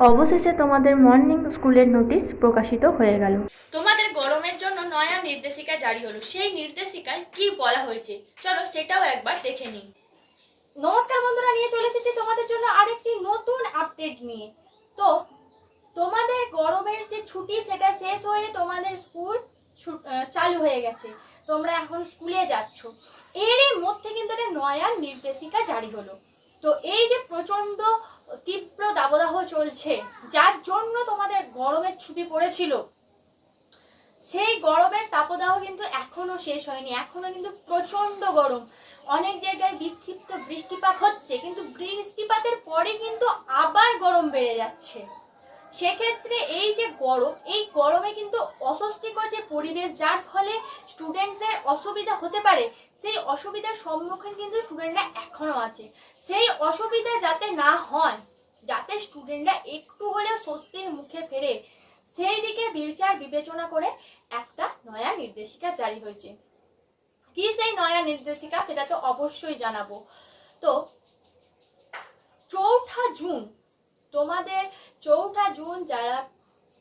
অবশেষে তোমাদের মর্নিং স্কুলের নোটিশ প্রকাশিত হয়ে গেল। তোমাদের গরমের জন্য নয়া নির্দেশিকা জারি হলো। সেই নির্দেশিকায় কি বলা হয়েছে? চলো সেটাও একবার দেখে নিই। নমস্কার বন্ধুরা, নিয়ে চলে এসেছি তোমাদের জন্য আরেকটি নতুন আপডেট নিয়ে। তো, তোমাদের গরমের যে ছুটি, সেটা শেষ হয়ে তোমাদের স্কুল চালু হয়ে গেছে। তোমরা এখন স্কুলে যাচ্ছ। এরই মধ্যে কিন্তু একটা নয়া নির্দেশিকা জারি হলো। তো এই যে প্রচণ্ড তীব্র দাবদাহ চলছে, যার জন্য তোমাদের গরমের ছুটি পড়েছিল। সেই গরমের তাপদাহ কিন্তু এখনও শেষ হয়নি, এখনও কিন্তু প্রচণ্ড গরম। অনেক জায়গায় বিক্ষিপ্ত বৃষ্টিপাত হচ্ছে, কিন্তু বৃষ্টিপাতের পরে কিন্তু আবার গরম বেড়ে যাচ্ছে। সেক্ষেত্রে এই যে গরম, এই গরমে কিন্তু অস্বস্তিকর যে পরিবেশ, যার ফলে স্টুডেন্টদের অসুবিধা হতে পারে, সেই অসুবিধার সম্মুখীন কিন্তু স্টুডেন্টরা এখনও আছে। সেই অসুবিধা যাতে না হয় যাতে স্টুডেন্টরা একটু হলেও স্বস্তির মুখে ফেরে, সেই দিকে বিচার বিবেচনা করে একটা নয়া নির্দেশিকা জারি হয়েছে। কি সেই নয়া নির্দেশিকা সেটা তো অবশ্যই জানাব। তো, চৌঠা জুন, তোমাদের চৌঠা জুন যারা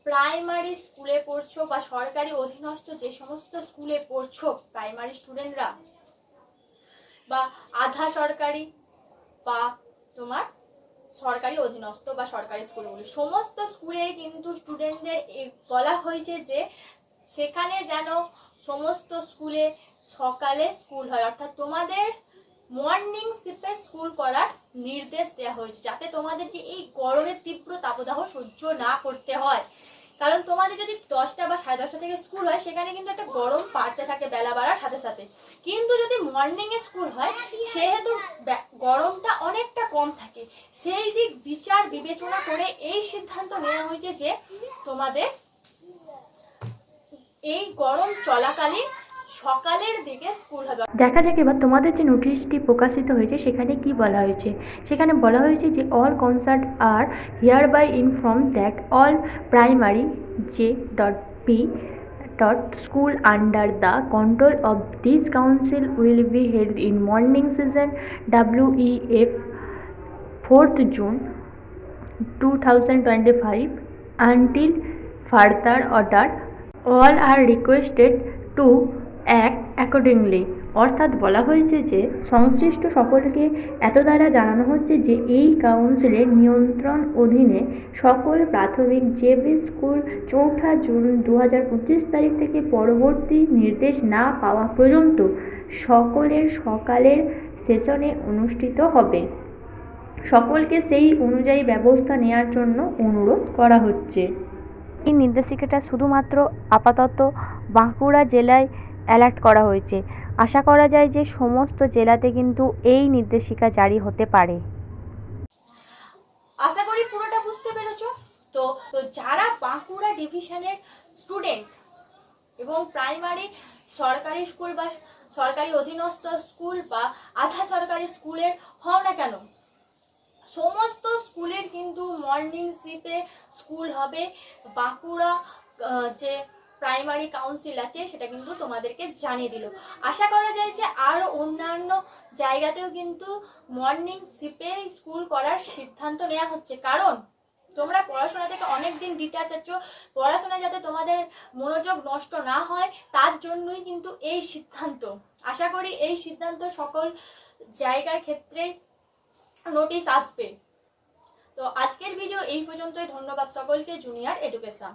প্রাইমারি স্কুলে পড়ছো বা সরকারি অধীনস্থ যে সমস্ত স্কুলে পড়ছো প্রাইমারি স্টুডেন্টরা বা আধা সরকারি বা তোমার সরকারি অধীনস্থ বা সরকারি স্কুলগুলি। সমস্ত স্কুলে কিন্তু স্টুডেন্টদের বলা হয়েছে যে, সেখানে যেন সমস্ত স্কুলে সকালে স্কুল হয়। অর্থাৎ তোমাদের মর্নিং শিপে স্কুল করার নির্দেশ দেওয়া হয়েছে, যাতে তোমাদের যে এই গরমের তীব্র তাপদাহ সহ্য না করতে হয়। কারণ তোমাদের যদি দশটা বা সাড়ে দশটা থেকে স্কুল হয়, সেখানে কিন্তু একটা গরম বাড়তে থাকে বেলা বাড়ার সাথে সাথে। কিন্তু যদি মর্নিং এ স্কুল হয়, সেহেতু গরমটা অনেকটা কম থাকে। সেই দিক বিচার, বিবেচনা করে এই সিদ্ধান্ত নেওয়া হয়েছে যে তোমাদের এই গরম চলাকালীন সকালের দিকে স্কুল হবে। দেখা যাক এবার তোমাদের যে নোটিশটি প্রকাশিত হয়েছে, সেখানে কি বলা হয়েছে? সেখানে বলা হয়েছে যে all concerned are hereby informed that all primary J dot P taught school under the control of this council will be held in morning session WEF 4th June 2025 until further order. All are requested to act accordingly. অর্থাৎ বলা হয়েছে যে সংশ্লিষ্ট সকলকে এত দ্বারা জানানো হচ্ছে যে এই কাউন্সিলের নিয়ন্ত্রণ অধীনে সকল প্রাথমিক জেবি স্কুল চৌঠা জুন দু হাজার পঁচিশ তারিখ থেকে পরবর্তী নির্দেশ না পাওয়া পর্যন্ত সকলের সকালের সেশনে অনুষ্ঠিত হবে। সকলকে সেই অনুযায়ী ব্যবস্থা নেওয়ার জন্য অনুরোধ করা হচ্ছে। এই নির্দেশিকাটা শুধুমাত্র আপাতত বাঁকুড়া জেলায় অ্যালার্ট করা হয়েছে। আশা করা যায় যে সমস্ত জেলাতে কিন্তু এই নির্দেশিকা জারি হতে পারে। আশা করি পুরোটা বুঝতে পেরেছ। তো তো যারা বাঁকুড়া ডিভিশনের স্টুডেন্ট এবং প্রাইমারি সরকারি স্কুল বা সরকারি অধীনস্থ স্কুল বা আধা সরকারি স্কুলের হও না কেন, সমস্ত স্কুলের কিন্তু মর্নিং শিপে স্কুল হবে। বাঁকুড়া যে প্রাইমারি কাউন্সিল আছে, সেটা কিন্তু তোমাদেরকে জানিয়ে দিল। আশা করা যায় যে আরও অন্যান্য জায়গাতেও কিন্তু মর্নিং শিপে স্কুল করার সিদ্ধান্ত নেওয়া হচ্ছে। কারণ তোমরা পড়াশোনা থেকে অনেক দিন ডিটাচ আছো পড়াশোনা যাতে তোমাদের মনোযোগ নষ্ট না হয়, তার জন্যই কিন্তু এই সিদ্ধান্ত। আশা করি এই সিদ্ধান্ত সকল জায়গার ক্ষেত্রেই নোটিশ আসবে। তো আজকের ভিডিও এই পর্যন্তই। ধন্যবাদ সকলকে জুনিয়র এডুকেশন